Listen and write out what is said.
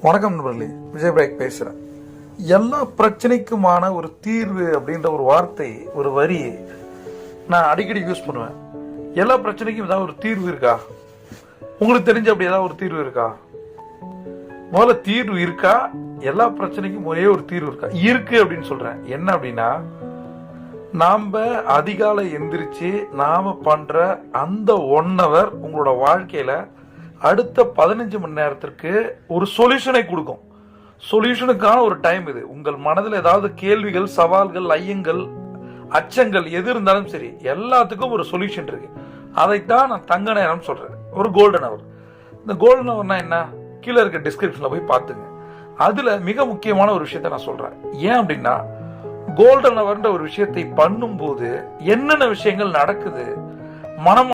வணக்கம் நண்பர்களே விஜய் பிரேக் பேசுகிறேன் எல்லா பிரச்சனைக்குமான ஒரு தீர்வு அப்படின்ற ஒரு வார்த்தை ஒரு வரி நான் அடிக்கடி யூஸ் பண்ணுவேன். எல்லா பிரச்சனைக்கும் ஏதாவது ஒரு தீர்வு இருக்கா? உங்களுக்கு தெரிஞ்ச அப்படி ஏதாவது ஒரு தீர்வு இருக்கா? முதல்ல தீர்வு இருக்கா? எல்லா பிரச்சனைக்கும் ஒரே ஒரு தீர்வு இருக்கா? இருக்கு அப்படின்னு சொல்றேன். என்ன அப்படின்னா நாம் அதிகாலை எந்திரிச்சு நாம பண்ற அந்த ஒன் ஹவர் உங்களோட வாழ்க்கையில அடுத்த பதினஞ்சு மணி நேரத்திற்கு ஒரு சொல்யூஷனை கொடுக்கும். சொல்யூஷனுக்கான ஒரு டைம் இது. உங்கள் மனதில் ஏதாவது கேள்விகள் சவால்கள் ஐயங்கள் அச்சங்கள் எது இருந்தாலும் சரி எல்லாத்துக்கும் ஒரு சொல்யூஷன் இருக்கு. அதைத்தான் நான் தங்க நேரம் சொல்றேன். ஒரு கோல்டன் அவர் இந்த கோல்டன் அவர்னா என்ன? கீழே இருக்க டிஸ்கிரிப்ஷன்ல போய் பார்த்துங்க. அதுல மிக முக்கியமான ஒரு விஷயத்தை நான் சொல்றேன். ஏன் அப்படின்னா கோல்டன் அவர்ன்ற ஒரு விஷயத்தை பண்ணும்போது என்னென்ன விஷயங்கள் நடக்குது மனம்